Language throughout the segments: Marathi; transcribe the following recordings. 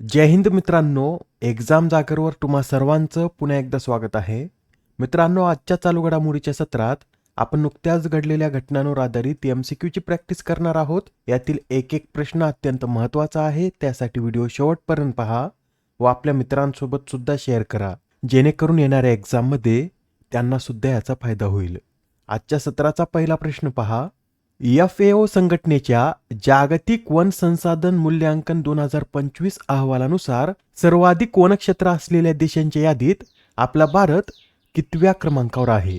जय हिंद मित्रांनो एक्झाम जागरवर तुम्हा सर्वांचं पुन्हा एकदा स्वागत आहे. मित्रांनो आजच्या चालू घडामोडीच्या सत्रात आपण नुकत्याच घडलेल्या घटनांवर आधारित एम सी क्यूची प्रॅक्टिस करणार आहोत. यातील एक एक प्रश्न अत्यंत महत्त्वाचा आहे त्यासाठी व्हिडिओ शेवटपर्यंत पहा व आपल्या मित्रांसोबत सुद्धा शेअर करा. जेणेकरून येणाऱ्या एक्झाममध्ये त्यांना सुद्धा याचा फायदा होईल. आजच्या सत्राचा पहिला प्रश्न पहा. एफ ए ओ संघटनेच्या जागतिक वन संसाधन मूल्यांकन दोन हजार पंचवीस अहवालानुसार सर्वाधिक वनक्षेत्र असलेल्या देशांच्या यादीत आपला भारत कितव्या क्रमांकावर आहे?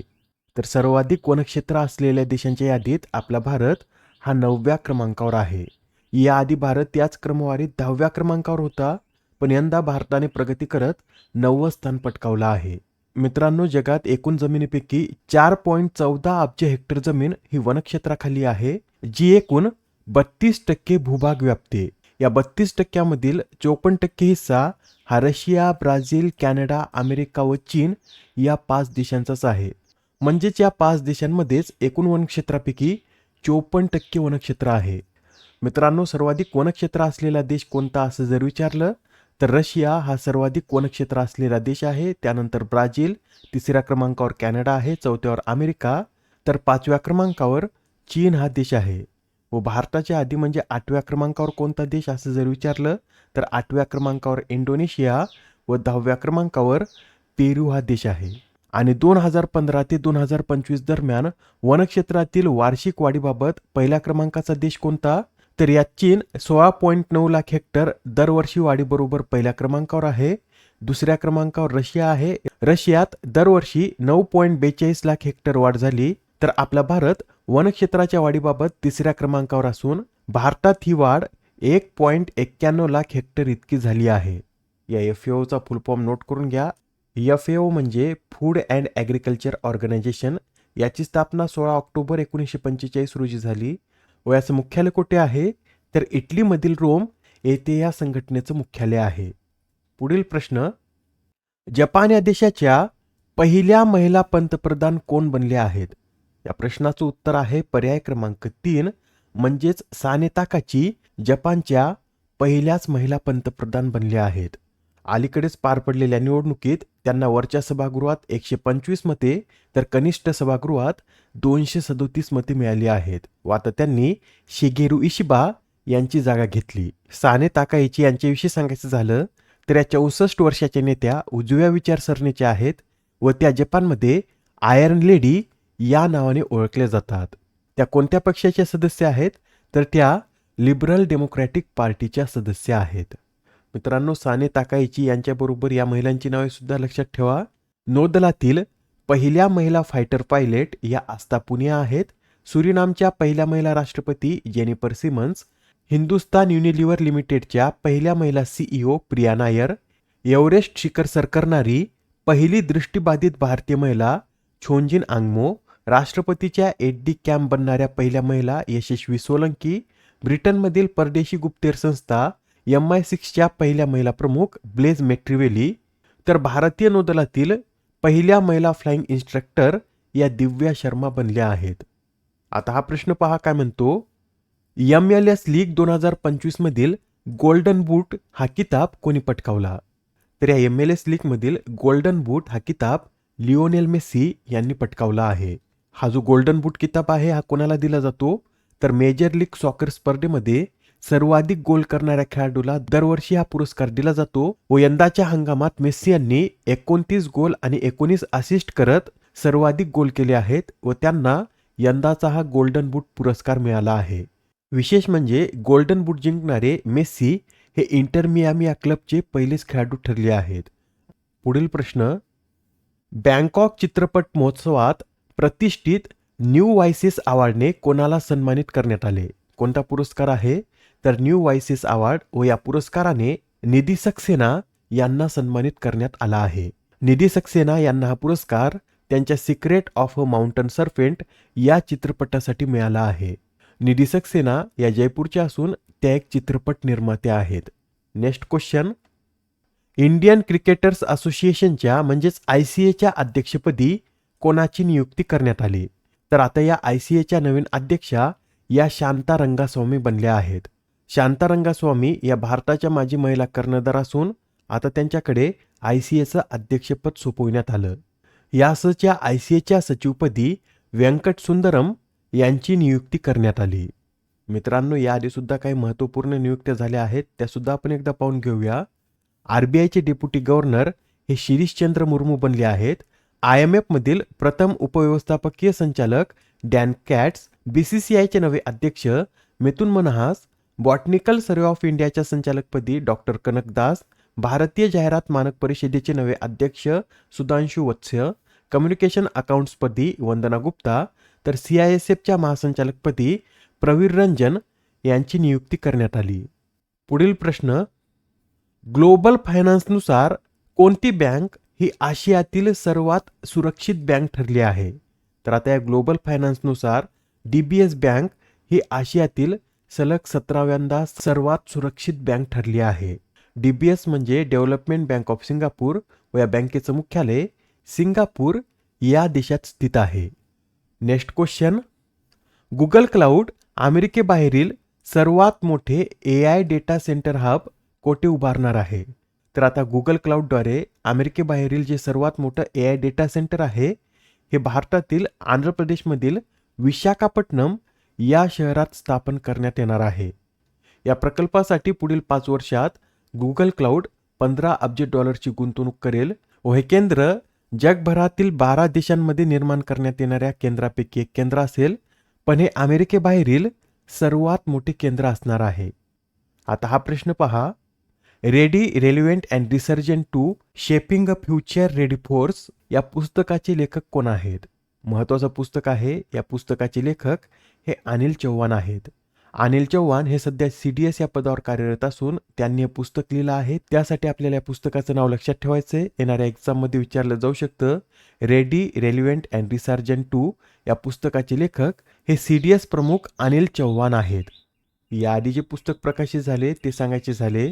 तर सर्वाधिक वनक्षेत्र असलेल्या देशांच्या यादीत आपला भारत हा नवव्या क्रमांकावर आहे. याआधी भारत याच क्रमवारीत दहाव्या क्रमांकावर होता पण यंदा भारताने प्रगती करत नववं स्थान पटकावलं आहे. मित्रांनो जगात एकूण जमिनीपैकी चार पॉईंट चौदा अब्ज हेक्टर जमीन ही वनक्षेत्राखाली आहे जी एकूण बत्तीस टक्के भूभाग व्यापते. या बत्तीस टक्क्यामधील चोपन्न टक्के हिस्सा हा रशिया ब्राझील कॅनडा अमेरिका व चीन या पाच देशांचाच आहे. म्हणजेच या पाच देशांमध्येच एकूण वनक्षेत्रापैकी चोपन्न टक्के वनक्षेत्र आहे. मित्रांनो सर्वाधिक वनक्षेत्र असलेला देश कोणता असं जर विचारलं तर रशिया हा सर्वाधिक वनक्षेत्र असलेला देश आहे. त्यानंतर ब्राझील तिसऱ्या क्रमांकावर कॅनडा आहे. चौथ्यावर अमेरिका तर पाचव्या क्रमांकावर चीन हा देश आहे. व भारताच्या आधी म्हणजे आठव्या क्रमांकावर कोणता देश असं जर विचारलं तर आठव्या क्रमांकावर इंडोनेशिया व दहाव्या क्रमांकावर पेरू हा देश आहे. आणि दोन हजार पंधरा ते दोन हजार पंचवीस दरम्यान वनक्षेत्रातील वार्षिक वाढीबाबत पहिल्या क्रमांकाचा देश कोणता? तर यात चीन सोळा पॉईंट नऊ लाख हेक्टर दरवर्षी वाढीबरोबर पहिल्या क्रमांकावर आहे. दुसऱ्या क्रमांकावर रशिया आहे. रशियात दरवर्षी नऊ पॉईंट बेचाळीस लाख हेक्टर वाढ झाली. तर आपला भारत वनक्षेत्राच्या वाढीबाबत तिसऱ्या क्रमांकावर असून भारतात ही वाढ एक पॉईंट एक्क्याण्णव लाख हेक्टर इतकी झाली आहे. या एफ एओचा फुल फॉर्म नोट करून घ्या. एफ एओ म्हणजे फूड अँड ॲग्रिकल्चर ऑर्गनायझेशन याची स्थापना सोळा ऑक्टोबर एकोणीसशे पंचेचाळीस रोजी झाली. व याचं मुख्यालय कुठे आहे? तर इटलीमधील रोम येथे या संघटनेचं मुख्यालय आहे. पुढील प्रश्न जपान या देशाच्या पहिल्या महिला पंतप्रधान कोण बनले आहेत? या प्रश्नाचं उत्तर आहे पर्याय क्रमांक तीन म्हणजेच साने ताकाची जपानच्या पहिल्याच महिला पंतप्रधान बनल्या आहेत. अलीकडेच पार पडलेल्या निवडणुकीत त्यांना वरच्या सभागृहात एकशे पंचवीस मते तर कनिष्ठ सभागृहात दोनशे सदोतीस मते मिळाली आहेत. व आता त्यांनी शिगेरू इशिबा यांची जागा घेतली. साने ताकाईची यांच्याविषयी सांगायचं झालं तर या चौसष्ट वर्षाच्या नेत्या उजव्या विचारसरणीच्या आहेत व त्या जपानमध्ये आयर्न लेडी या नावाने ओळखल्या जातात. त्या कोणत्या पक्षाच्या सदस्य आहेत? तर त्या लिबरल डेमोक्रॅटिक पार्टीच्या सदस्य आहेत. मित्रांनो साने ताकाईची यांच्याबरोबर या महिलांची नावे सुद्धा लक्षात ठेवा. नौदलातील पहिल्या महिला फायटर पायलट या आस्था पुनिया आहेत. सुरिनामच्या पहिल्या महिला राष्ट्रपती जेनिफर सिमन्स हिंदुस्तान युनिलिव्हर लिमिटेडच्या पहिल्या महिला सीईओ प्रिया नायर एव्हरेस्ट शिखर सर करणारी पहिली दृष्टीबाधित भारतीय महिला छोंजिन आंगमो राष्ट्रपतीच्या एड्डी कॅम्प बनणाऱ्या पहिल्या महिला यशस्वी सोलंकी ब्रिटनमधील परदेशी गुप्तेर संस्था एम आय सिक्सच्या पहिल्या महिला प्रमुख ब्लेज मेट्रिवेली तर भारतीय नौदलातील पहिल्या महिला फ्लाइंग इन्स्ट्रक्टर या दिव्या शर्मा बनल्या आहेत. आता हा प्रश्न पहा काय म्हणतो? एम एल एस लीग दोन हजार पंचवीसमधील गोल्डन बूट हा किताब कोणी पटकावला? तर या एम एल एस लीगमधील गोल्डन बूट हा किताब लिओनेल मेस्सी यांनी पटकावला आहे. हा जो गोल्डन बूट किताब आहे हा कोणाला दिला जातो? तर मेजर लीग सॉकर स्पर्धेमध्ये सर्वाधिक गोल करणाऱ्या खेळाडूला दरवर्षी हा पुरस्कार दिला जातो. व यंदाच्या हंगामात मेस्सी यांनी एकोणतीस गोल आणि एकोणीस असिस्ट करत सर्वाधिक गोल केले आहेत व त्यांना यंदाचा हा गोल्डन बूट पुरस्कार मिळाला आहे. विशेष म्हणजे गोल्डन बूट जिंकणारे मेस्सी हे इंटर मियामी या क्लबचे पहिलेच खेळाडू ठरले आहेत. पुढील प्रश्न बँकॉक चित्रपट महोत्सवात प्रतिष्ठित न्यू वायसेस अवॉर्डने कोणाला सन्मानित करण्यात आले? कोणता पुरस्कार आहे? तर न्यू वायसेस अवॉर्ड व या पुरस्काराने निधी सक्सेना यांना सन्मानित करण्यात आला आहे. निधी सक्सेना यांना हा पुरस्कार त्यांच्या secret of a mountain serpent या चित्रपटासाठी मिळाला आहे. निधी सक्सेना या जयपूरच्या असून त्या एक चित्रपट निर्मात्या आहेत. Next question. इंडियन क्रिकेटर्स असोसिएशनच्या म्हणजेच आय सी एच्या अध्यक्षपदी कोणाची नियुक्ती करण्यात आली? तर आता या आय सी एच्या नवीन अध्यक्षा या शांता रंगास्वामी बनल्या आहेत. शांतारंगास्वामी या भारताच्या माजी महिला कर्णधार असून आता त्यांच्याकडे आय सी एचं अध्यक्षपद सोपविण्यात आलं. यासच्या आय सी एच्या सचिवपदी व्यंकट सुंदरम यांची नियुक्ती करण्यात आली. मित्रांनो याआधीसुद्धा काही महत्त्वपूर्ण नियुक्त्या झाल्या आहेत त्यासुद्धा आपण एकदा पाहून घेऊया. आर बी आयचे डेप्युटी गव्हर्नर हे शिरीषचंद्र मुर्मू बनले आहेत. आय एम एफमधील प्रथम उपव्यवस्थापकीय संचालक Dan Katz B C C आयचे नवे अध्यक्ष Mithun Manhas botanical survey of इंडियाच्या संचालकपदी डॉक्टर कनकदास भारतीय जाहिरात मानक परिषदेचे नवे अध्यक्ष सुधांशु वत्स्य कम्युनिकेशन अकाउंट्सपदी वंदना गुप्ता तर सी आय एस एफच्या महासंचालकपदी प्रवीर रंजन यांची नियुक्ती करण्यात आली. पुढील प्रश्न ग्लोबल फायनान्सनुसार कोणती बँक ही आशियातील सर्वात सुरक्षित बँक ठरली आहे? तर आता या ग्लोबल फायनान्सनुसार डी बी एस बँक ही आशियातील सलग सतराव्यांदा सर्वात सुरक्षित बँक ठरली आहे. डी बी एस म्हणजे डेव्हलपमेंट बँक ऑफ सिंगापूर व या बँकेचं मुख्यालय सिंगापूर या देशात स्थित आहे. नेक्स्ट क्वेश्चन गुगल क्लाउड अमेरिकेबाहेरील सर्वात मोठे A I data centre hub कोठे उभारणार आहे? तर आता गुगल क्लाउडद्वारे अमेरिकेबाहेरील जे सर्वात मोठं ए आय डेटा सेंटर आहे हे भारतातील आंध्र प्रदेशमधील विशाखापट्टणम या शहरात स्थापन करण्यात येणार आहे. या प्रकल्पासाठी पुढील पाच वर्षात गुगल क्लाउड पंधरा अब्ज डॉलरची गुंतवणूक करेल व हे केंद्र जगभरातील बारा देशांमध्ये निर्माण करण्यात येणाऱ्या केंद्रापैकी एक केंद्र असेल. पण हे अमेरिकेबाहेरील सर्वात मोठे केंद्र असणार आहे. आता हा प्रश्न पहा. Ready relevant and resurgent to shaping a future ready force या पुस्तकाचे लेखक कोण आहेत? महत्त्वाचं पुस्तक आहे. या पुस्तकाचे लेखक हे अनिल चव्हाण आहेत. अनिल चव्हाण हे सध्या सी डी एस या पदावर कार्यरत असून त्यांनी हे पुस्तक लिहिलं आहे. त्यासाठी आपल्याला या पुस्तकाचं नाव लक्षात ठेवायचं आहे येणाऱ्या एक्झाममध्ये विचारलं जाऊ शकतं. Ready relevant and resurgent to या पुस्तकाचे लेखक हे सी डी एस प्रमुख अनिल चव्हाण आहेत. याआधी जे पुस्तक प्रकाशित झाले ते सांगायचे झाले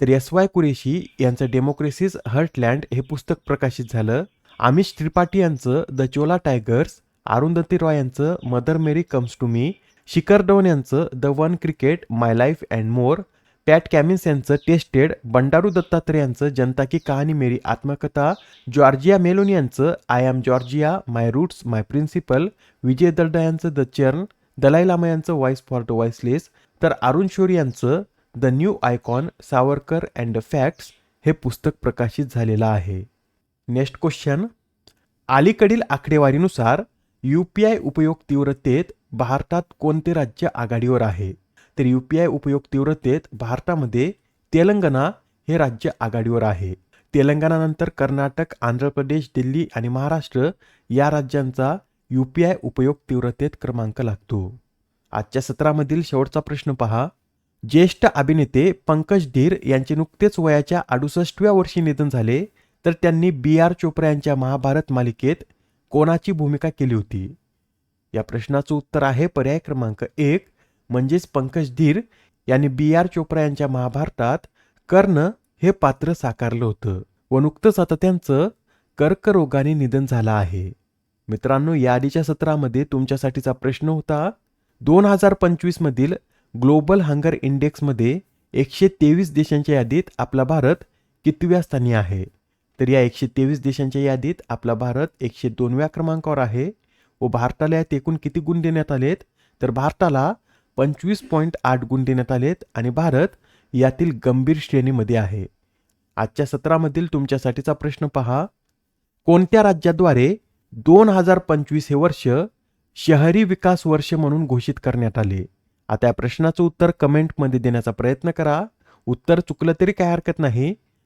तर एस वाय कुरेशी यांचं डेमोक्रेसीज हर्टलँड हे पुस्तक प्रकाशित झालं. आमिष त्रिपाठी यांचं द चोला टायगर्स अरुंधती रॉय यांचं mother Mary comes to me Shikhar Dhawan यांचं the one cricket my life and more Pat Cummins यांचं टेस्टेड बंडारू दत्तात्रय यांचं जनता की कहाणी मेरी आत्मकथा जॉर्जिया मेलोन यांचं I am Giorgia my roots my principle Vijay Darda यांचं द चर्न दलाई लामा यांचं वॉईस फॉर द वॉइसलेस तर अरुण शोरी यांचं the new icon Savarkar and the facts हे पुस्तक प्रकाशित झालेलं आहे. Next question. अलीकडील आकडेवारीनुसार यू पी आय उपयोग तीव्रतेत भारतात कोणते राज्य आघाडीवर आहे? तर यू पी आय उपयोग तीव्रतेत भारतामध्ये तेलंगणा हे राज्य आघाडीवर आहे. तेलंगणानंतर कर्नाटक आंध्र प्रदेश दिल्ली आणि महाराष्ट्र या राज्यांचा यू पी आय उपयोग तीव्रतेत क्रमांक लागतो. आजच्या सत्रामधील शेवटचा प्रश्न पहा. ज्येष्ठ अभिनेते पंकज धीर यांचे नुकतेच वयाच्या अडुसष्टव्या वर्षी निधन झाले तर त्यांनी बी आर चोप्रा यांच्या महाभारत मालिकेत कोणाची भूमिका केली होती? या प्रश्नाचं उत्तर आहे पर्याय क्रमांक एक म्हणजेच पंकज धीर यांनी बी आर चोप्रा यांच्या महाभारतात कर्ण हे पात्र साकारलं होतं. व नुकतंच आता त्यांचं कर्करोगाने निधन झालं आहे. मित्रांनो याआधीच्या सत्रामध्ये तुमच्यासाठीचा प्रश्न होता दोन हजार पंचवीसमधील ग्लोबल हंगर इंडेक्समध्ये एकशे तेवीस देशांच्या यादीत आपला भारत कितव्या स्थानी आहे? तर या एकशे तेवीस देशांच्या यादीत आपला भारत एकशे दोनव्या क्रमांकावर आहे व भारताला यात एकूण किती गुण देण्यात आलेत? तर भारताला पंचवीस पॉईंट आठ गुण देण्यात आलेत आणि भारत यातील गंभीर श्रेणीमध्ये आहे. आजच्या सत्रामधील तुमच्यासाठीचा प्रश्न पहा. कोणत्या राज्याद्वारे दोन हजार पंचवीस हे वर्ष शहरी विकास वर्ष म्हणून घोषित करण्यात आले? आता या प्रश्नाचं उत्तर कमेंटमध्ये देण्याचा प्रयत्न करा. उत्तर चुकलं तरी काय हरकत नाही.